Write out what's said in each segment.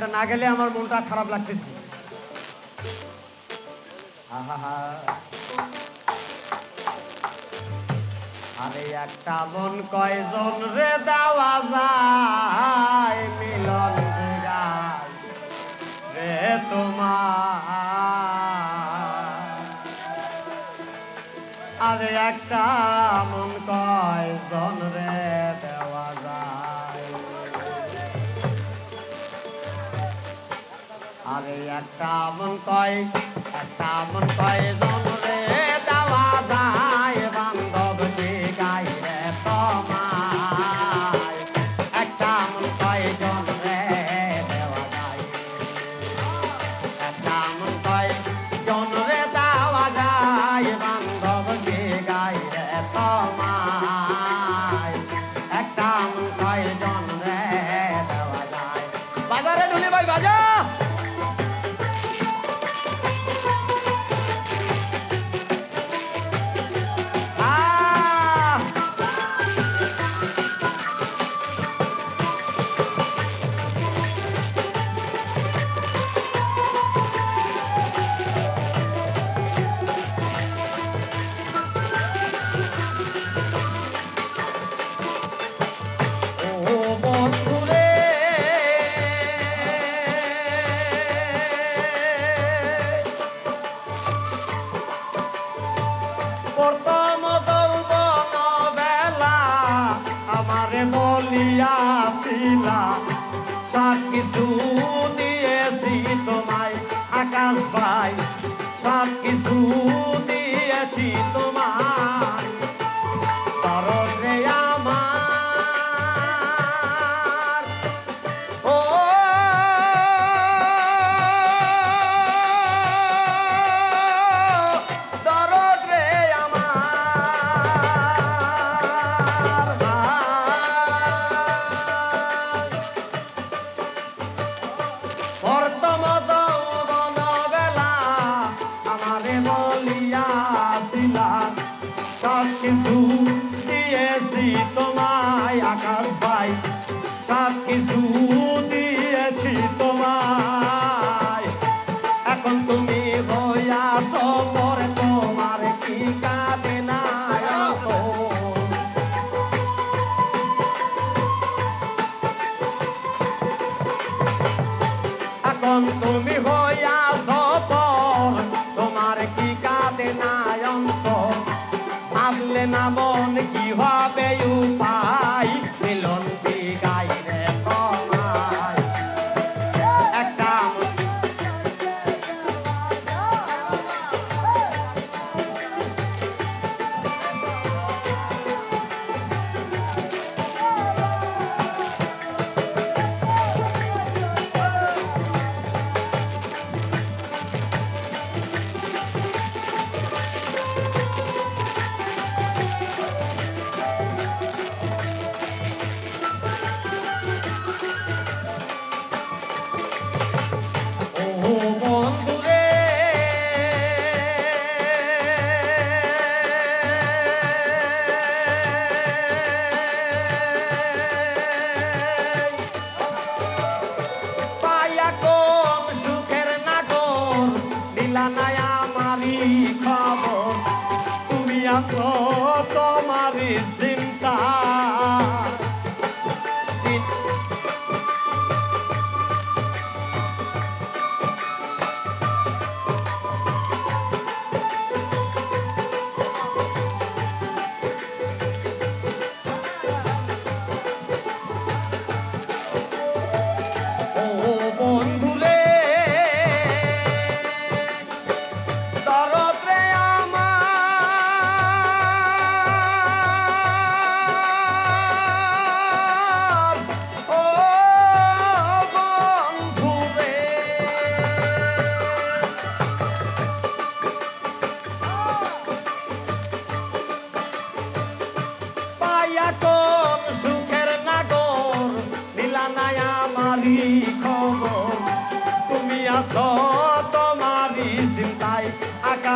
এটা না গেলে আমার মনটা খারাপ লাগতেছে। আরে একটা মন কয়জন রে দেওয়া যায়, মিলন রে তোমার। আরে একটা মন কয়জন রে দেওয়া ตามันต่อยตามันต่อ আকাশ পাই সব কিছু না মন কি হবে উপায়? মিলন গাই Aslan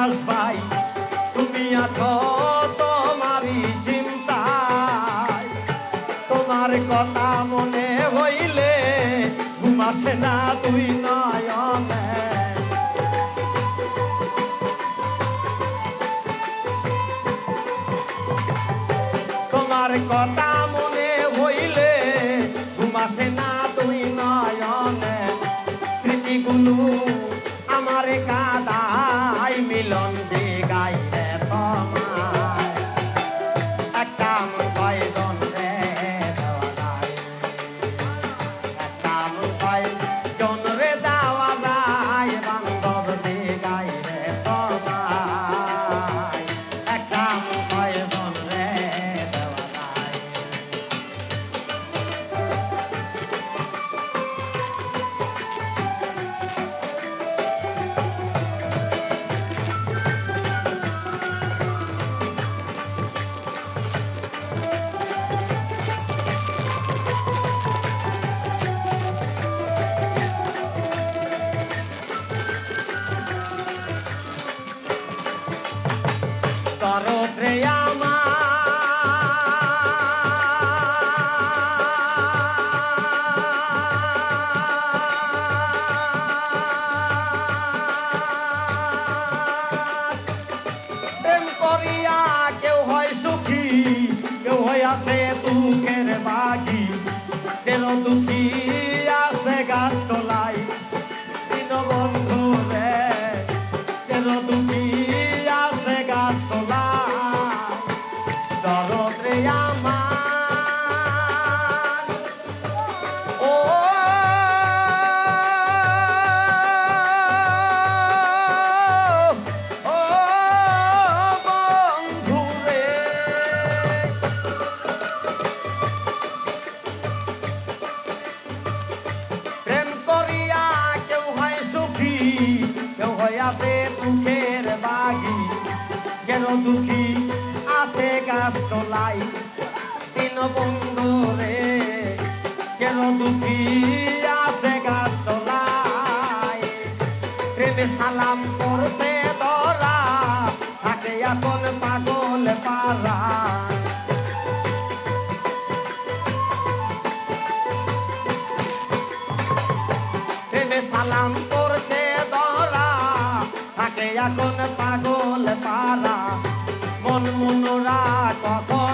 দাস ভাই, তুমি আছো তোমারই চিন্তায়। তোমার কথা মনে হইলে ঘুমাসে না তুই নয়নে। তোমার কথা মনে হইলে ঘুমাসে না তুই নয়নে। স্মৃতিগুলো আমার। প্রেম সুখী কেউ হয় আছে দুঃখের বাগি। সের দুঃখী আছে গাছ আছে দুঃখের বাগি। কেন দুঃখী আছে গাছ তোলাই দিন বন্ধু রে কেন দুঃখী আছে গাছ তোলাই প্রেমে সালাম করতে ধরা, থাকে এখন পাগল পারা সালাম করছে এখন পাগল তারা মন মনোরা কখন